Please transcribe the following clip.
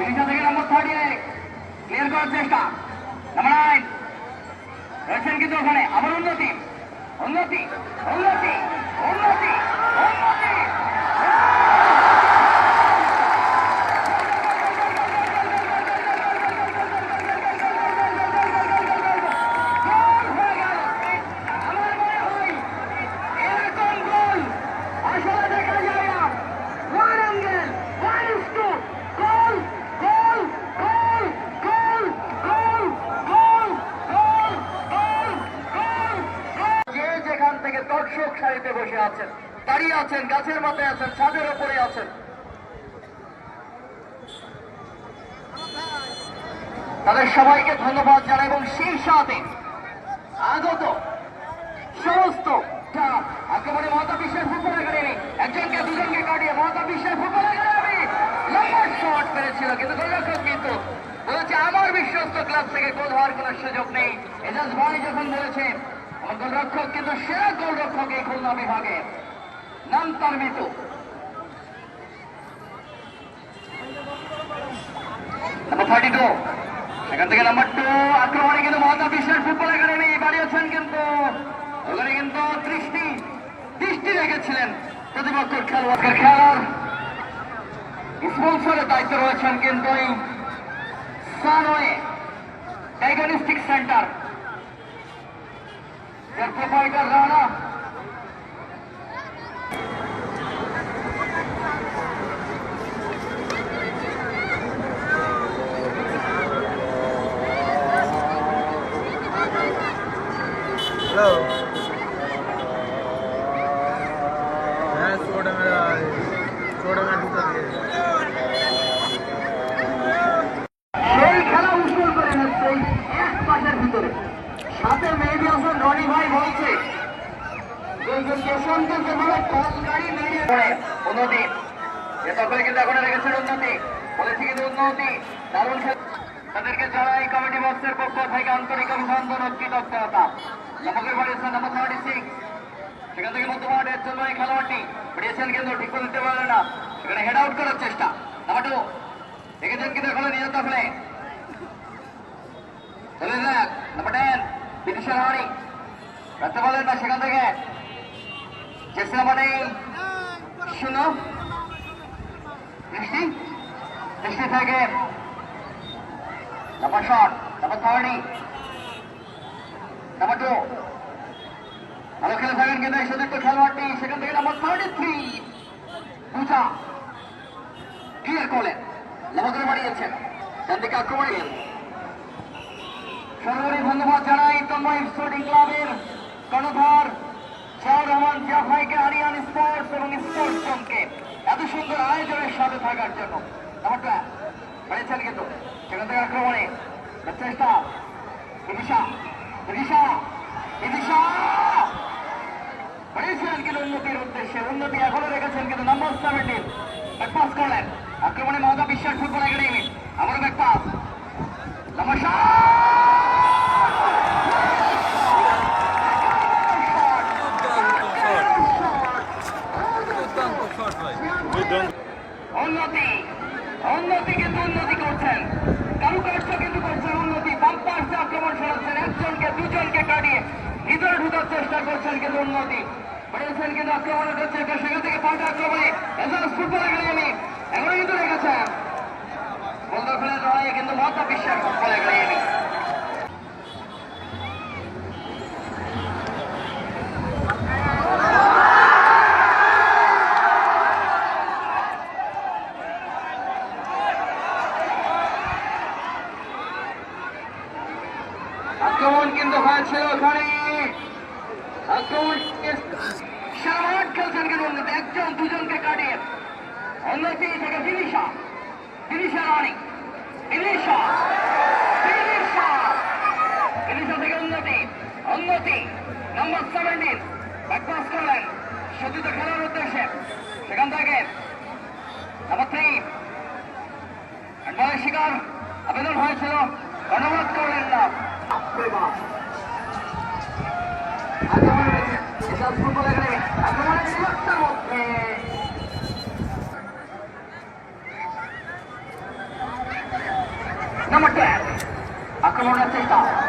Finisher থেকে নম্বর thirty clear করার চেষ্টা। নাম্বার নাইন রয়েছেন কিন্তু ওখানে আবার উন্নতি। উন্নতি উন্নতি উন্নতি উন্নতি। যেখান দর্শক সারিতে বসে আছেন, দাঁড়িয়ে আছেন, গাছের মাথায় আছেন, ছাদের ওপরে আছেন। তাদের সবাইকে ধন্যবাদ জানাই এবং সেই সাথে আগত সমস্ত একেবারে মহাতা বিশ্বের ফুটবল একাডেমি, একজনকে দুজনকে কাটিয়ে মহাতা বিশ্বের ফুটবল একাডেমি লম্বা শট পেরেছিল কিন্তু গোলরক্ষক কিন্তু বলেছে, আমার বিশ্বস্ত ক্লাব থেকে গোল হওয়ার কোনো সুযোগ নেই। এজাজ ভাই যখন বলেছে আমার গোলরক্ষক কিন্তু সেরা গোলরক্ষক এই খুলনা বিভাগে নাম তার মৃত্যু থার্টি থেকে নাম্বার টু আক্রমণে কিন্তু মহাতা বিশ্বের ফুটবল একাডেমি বাড়িয়েছেন কিন্তু, ওখানে কিন্তু দৃষ্টি দৃষ্টি রেখেছিলেন প্রতিপক্ষের খেলোয়াড় খেলার। স্পন্সরের দায়িত্ব রয়েছেন কিন্তু এই সানওয়ে সেন্টার। सेक्रीफाई कर रहा ना সাথে মেহেদি হাসান, রনি ভাই বলছে। তাদেরকে যারা এই কমিটি বক্সের পক্ষ থেকে আন্তরিক অভিনন্দন ও কৃতজ্ঞতা সেখান থেকে মধ্যমাঠের জন্য এই খেলোয়াড়টি। পেরিয়েছেন কিন্তু ঠিক করে না। সেখানে হেড আউট করার চেষ্টা। নাম্বার টু দেখেছেন কিন্তু এখন দখলে। রানি রাখতে পারলেন না, সেখান থেকে। চেষ্টা নাম্বার নেই শূন্য দৃষ্টি দৃষ্টি থেকে। শট থার্টি টু ভালো খেলে থাকেন কিন্তু খেলোয়াড়টি সেখান থেকে নাম্বার থার্টি থ্রি বুঝা ক্লিয়ার করলেন। লবদরে বাড়িয়েছেন। ডান দিকে আক্রমণে সর্বোপরি ধন্যবাদ জানাই তন্ময় স্পোর্টিং ক্লাবের কর্ণধার শাহ রহমান জিয়া ভাইকে আরিয়ান স্পোর্টস এবং স্পোর্টস জোনকে এত সুন্দর আয়োজনের সাথে থাকার জন্য। নাম্বারটা বাড়িয়েছেন কিন্তু সেখান থেকে আক্রমণে। চেষ্টা বিদিশা বিদিশা বিদিশা বাড়িয়েছিলেন কিন্তু উন্নতির উদ্দেশ্যে উন্নতি এখনও রেখেছেন কিন্তু নম্বর সেভেন্টিন ব্যাকপাস করলেন আক্রমণে মহাদা বিশ্বাস ফুটবল একাডেমি আবারও ব্যাকপাস নমস্কার দুর্দান্ত শট ভাই। উন্নতি উন্নতি কিন্তু উন্নতি করছেন। কারুকার্য কিন্তু করছেন উন্নতি। বাম্পার আক্রমণ সরাচ্ছেন। একজনকে দুজনকে কাটিয়ে ভিতরে ঢুকার চেষ্টা করছেন কিন্তু উন্নতি। বেড়েছেন কিন্তু আক্রমণের চেষ্টা। সেখান থেকে পাল্টা আক্রমণে এজন ফুটবল একাডেমি এখনও কিন্তু রেখেছেন দখলের লড়াইয়ে কিন্তু মহাত্মা বিশ্বাস ফুটবল একাডেমি। আক্রমণ কিন্তু হয়েছিল ওখানে। একজন, দুজনকে কাটিয়ে। উন্নতি থেকে দিলিশা দিলিশা রানী। দিলিশা দিলিশা দিলিশা থেকে উন্নতি উন্নতি নম্বর সেভেন্টিন ব্যাকপাস করলেন। সতীত খেলার উদ্দেশ্যে। সেখান থেকে থ্রি শিকার আবেদন হয়েছিল। অনুবাদ করলেন না। 悪魔がついた。